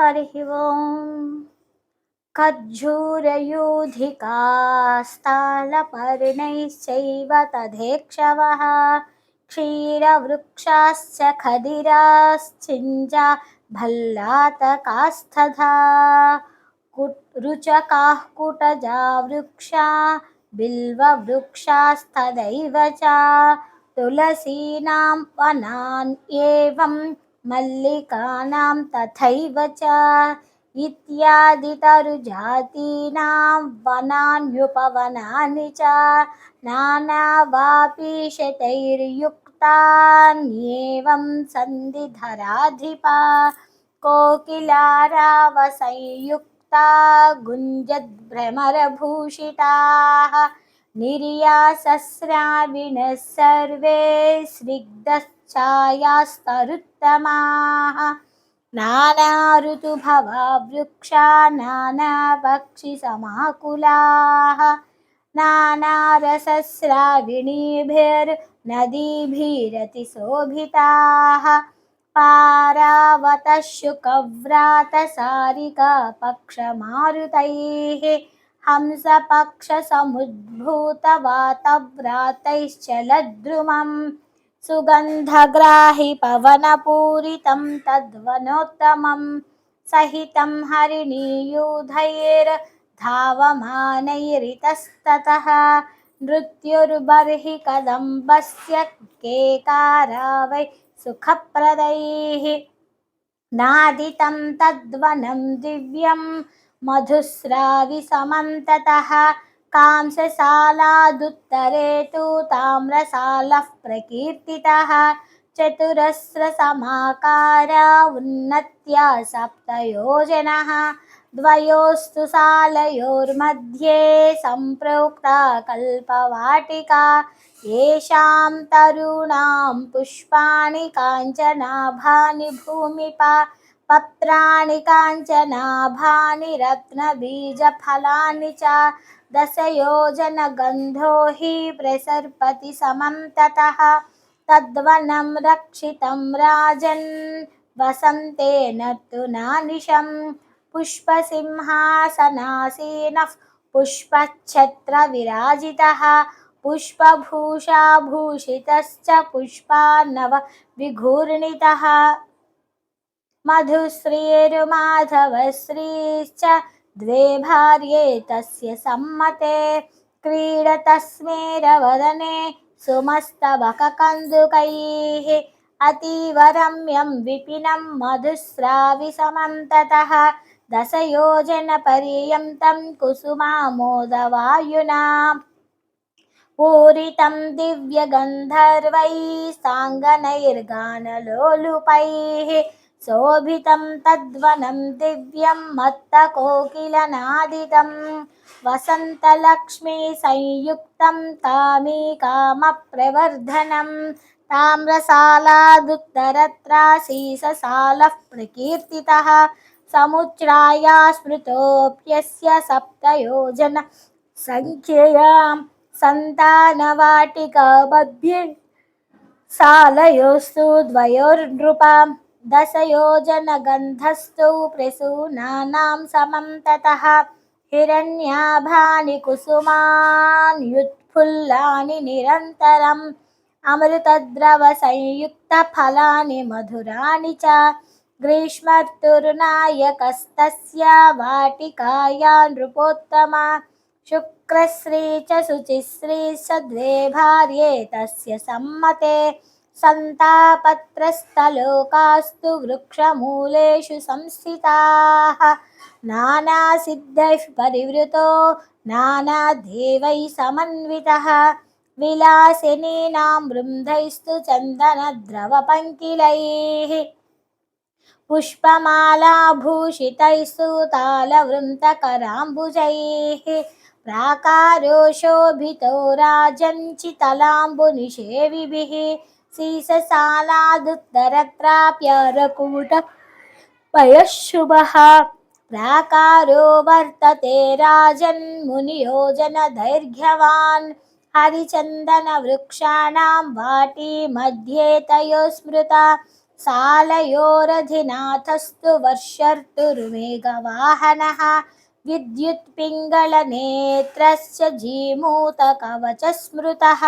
हरिः ओम्। खज्जूरयूधिकास्तालपर्णैश्चैव तथेक्षवः। क्षीरवृक्षाश्च खदिराश्चिञ्जा भल्लातकास्तथा रुचकाः कुटजा वृक्षा बिल्ववृक्षास्तदैव च। तुलसीनां वनान् एवं मल्लिकानां तथैव च इत्यादितरुजातीनां वनान्युपवनानि च नानावापीशतैर्युक्तान्येवं सन्धिधराधिपा कोकिलारावसंयुक्ता गुञ्जद्भ्रमरभूषिताः निर्यासस्राविणः सर्वे स्निग्धच्छायास्तरुत्तमाः नानाऋतुभवा वृक्षा नानापक्षिसमाकुलाः नानारसस्राविणीभिर्नदीभिरतिशोभिताः। पारावतः शुकव्रातसारिका पक्षमारुतैः हंसपक्षसमुद्भूतवातव्रातैश्चलद्रुमम्। सुगन्धग्राहि पवनपूरितं तद्वनोत्तमं सहितं हरिणीयूधैर्धावमानैरितस्ततः नृत्युर्बर्हि कदम्बस्य केकारा वै सुखप्रदैः नादितं तद्वनं दिव्यं मधुस्राविसमं ततः कांससालादुत्तरे तु ताम्रसालः प्रकीर्तितः। चतुरस्रसमाकारा उन्नत्या सप्तयोजनः। द्वयोस्तु सालयोर्मध्ये सम्प्रोक्ता कल्पवाटिका। येषां तरूणां पुष्पाणि, काञ्चनाभानि, भूमिपा। पत्राणि काञ्चनाभानि रत्नबीजफलानि च। दशयोजनगन्धो हि प्रसर्पति समं ततः। तद्वनं रक्षितं राजन्, वसन्तेन तु नानिशं पुष्पसिंहासनासीनः पुष्पच्छत्रविराजितः। पुष्पभूषाभूषितश्च पुष्पान्नव विघूर्णितः मधुश्रीर्माधवश्रीश्च द्वे भार्ये तस्य सम्मते क्रीडतस्मेरवदने सुमस्तबककन्दुकैः अतीव रम्यं विपिनं मधुस्राविसमं ततः दशयोजनपर्यन्तं कुसुमामोदवायुना पूरितं दिव्यगन्धर्वैः साङ्गनैर्गानलोलुपैः శోభితం తద్వనం దివ్యం మత్త కోకిలనాదితం. వసంతలక్ష్మీ సంయుక్తం కామీ కామ ప్రవర్ధనం. తామ్రశాలాదుత్తరత్రాశీసశాలः ప్రకీర్తిतः సముచ్రాయా స్మృతోప్యస్య సప్తయోజన సంఖ్యయాం. సంతానవాటికబభ్యే సాలయోస్తు ద్వయోర్నృపాం. दशयोजनगन्धस्तु प्रसूनानां समं ततः हिरण्याभानि कुसुमान्युत्फुल्लानि निरन्तरम् अमृतद्रवसंयुक्तफलानि मधुराणि च ग्रीष्मर्तुर्नायकस्तस्य वाटिकाया नृपोत्तमा शुक्रश्री च शुचिश्री च द्वे भार्ये तस्य सम्मते सन्तापत्रस्तलोकास्तु वृक्षमूलेषु संस्थिताः नानासिद्धैः परिवृतो नानादेवैः समन्वितः विलासिनीनां वृन्दैस्तु चन्दनद्रवपङ्किलैः पुष्पमालाभूषितैस्तु तालवृन्तकराम्बुजैः प्राकारो शोभितो राजञ्चितलाम्बुनिषेविभिः सीससालादुत्तरत्राप्यरकूट पयःशुभः प्राकारो वर्तते राजन्मुनियोजनदैर्घ्यवान् हरिचन्दनवृक्षाणां वाटी मध्ये तयो स्मृता सालयोरधिनाथस्तु वर्षर्तुर्वेगवाहनः विद्युत्पिङ्गलनेत्रस्य जीमूतकवचस्मृतः